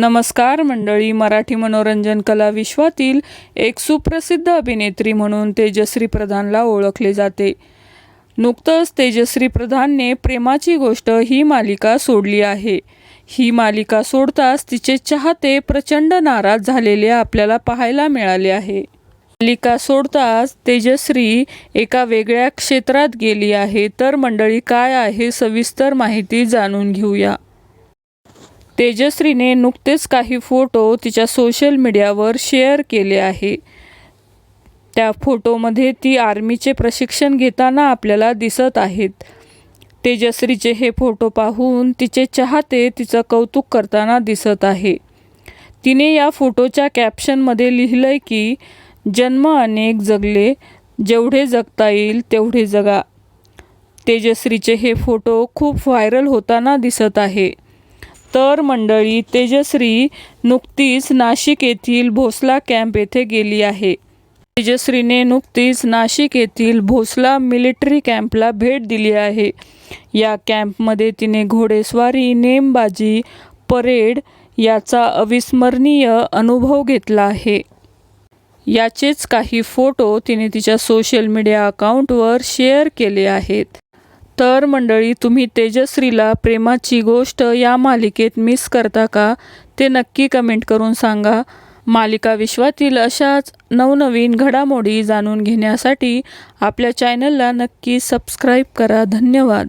नमस्कार मंडळी मराठी मनोरंजन कला विश्वातील एक सुप्रसिद्ध अभिनेत्री म्हणून तेजश्री प्रधानला ओळखले जाते. नुकतंच तेजश्री प्रधानने प्रेमाची गोष्ट ही मालिका सोडली आहे. ही मालिका सोडताच तिचे चाहते प्रचंड नाराज झालेले आपल्याला पाहायला मिळाले आहे. मालिका सोडताच तेजश्री एका वेगळ्या क्षेत्रात गेली आहे. तर मंडळी काय आहे सविस्तर माहिती जाणून घेऊया. तेजश्रीने नुकतेच काही फोटो तिच्या सोशल मीडियावर शेअर केले आहे. त्या फोटोमध्ये ती आर्मीचे प्रशिक्षण घेताना आपल्याला दिसत आहेत. तेजश्रीचे हे फोटो पाहून तिचे चाहते तिचं कौतुक करताना दिसत आहे. तिने या फोटोच्या कॅप्शनमध्ये लिहिलं आहे की जन्म अनेक जगले जेवढे जगता येईल तेवढे जगा. तेजश्रीचे हे फोटो खूप व्हायरल होताना दिसत आहे. तर मंडळी तेजश्री नुकतीच नाशिक येथील भोसला कॅम्प येथे गेली आहे. तेजश्रीने नुकतीच नाशिक येथील भोसला मिलिटरी कॅम्पला भेट दिली आहे. या कॅम्पमध्ये तिने घोडेस्वारी नेमबाजी परेड याचा अविस्मरणीय अनुभव घेतला आहे. याचेच काही फोटो तिने तिच्या सोशल मीडिया अकाउंटवर शेअर केले आहेत. तर मंडळी तुम्ही तेजश्रीला प्रेमाची गोष्ट या मालिकेत मिस करता का? ते नक्की कमेंट करून सांगा. मालिका विश्वातील अशाच नवनवीन घडामोडी जाणून घेण्यासाठी आपल्या चॅनलला नक्की सबस्क्राईब करा. धन्यवाद.